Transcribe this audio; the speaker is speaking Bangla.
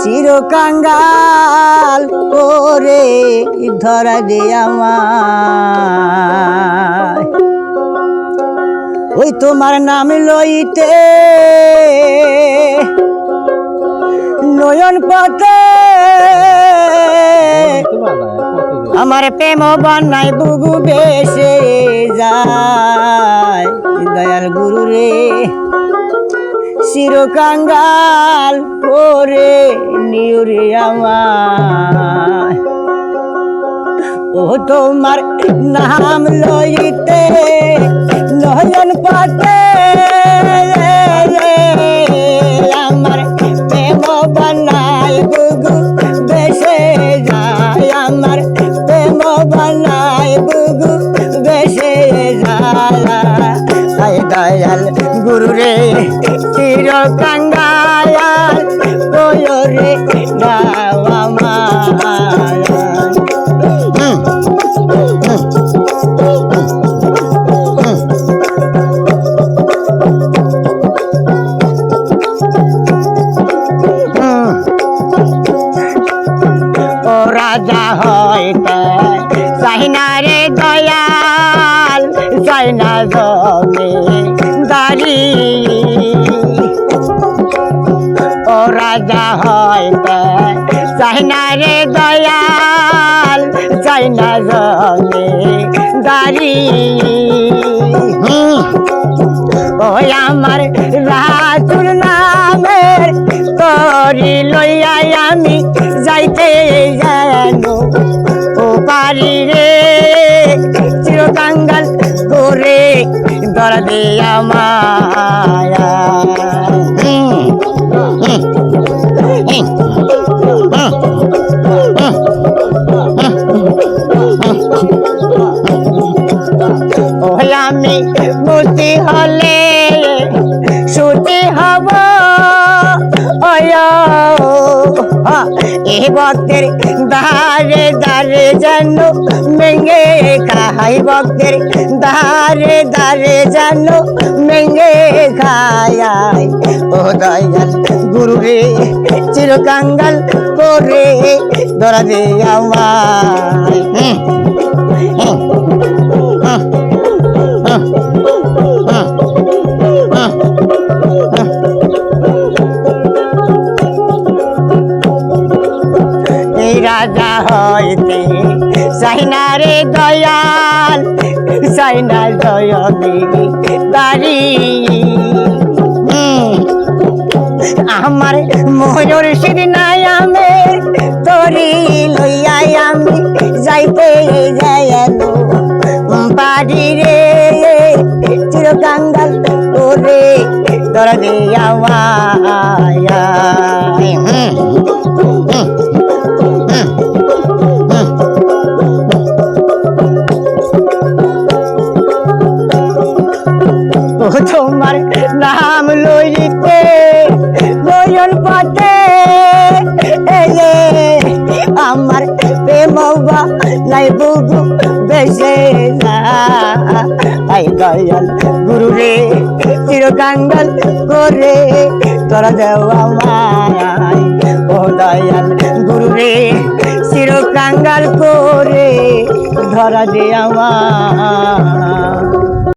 চিরকাঙ্গাল করে ধরা দে আমার ওই তোমার নাম লইতে নয়ন পথে আমার প্রেম বানাই বুবু বেসে যায়। দয়াল গুরু রে চিরকাঙ্গাল করে নিউরে আমার ও তোমার নাম লইতে নয়ন পাতে আমার প্রেম বানাই বুগু বেসে যায়। আমার প্রেম বানাই বুগু বেসে যায়। দয়াল গুরু রে চির কাঙ্গায়াল কয়রে গাওয়া রাজা হইতে চাইনা রে দয়াল চাইনা জমে রাজা হইতে চাইনা রে দয়াল চাইনা জমে দাঁড়ি। ওই আমার রাজুর নামের তরি লইয়াই আমি যাইতে জানো ও পারি রে। চিরকাঙ্গাল করে দর দে আমায়া। হব এ ভক্তের দারে দারে যেন মেঙ্গে খাই ভক্তের দারে দারে যেন মেঙ্গে খায়। ও দয়াল গুরু রে চিরকাঙ্গাল করে ধরা দে আমায়। হুম, হুম, হুম, হুম, হইতে। রে দয়াল সাইনা জয় দেবী দাঁড়ি আমার ময়ূর সিদিনাই আমি তরি লইয়াই আমি যাইতে যাইলো বাড়ি রে, চিরকাঙ্গাল করে দরা দিয়া তোমার নাম লইতে নয়ন পথে এলে আমার প্রেম নাই বুগু বেসে আই দয়াল গুরু রে চিরকাঙ্গাল করে তোরা দেওয়া মায় ও দয়াল গুরু রে চিরকাঙ্গাল করে ধরা দে আমার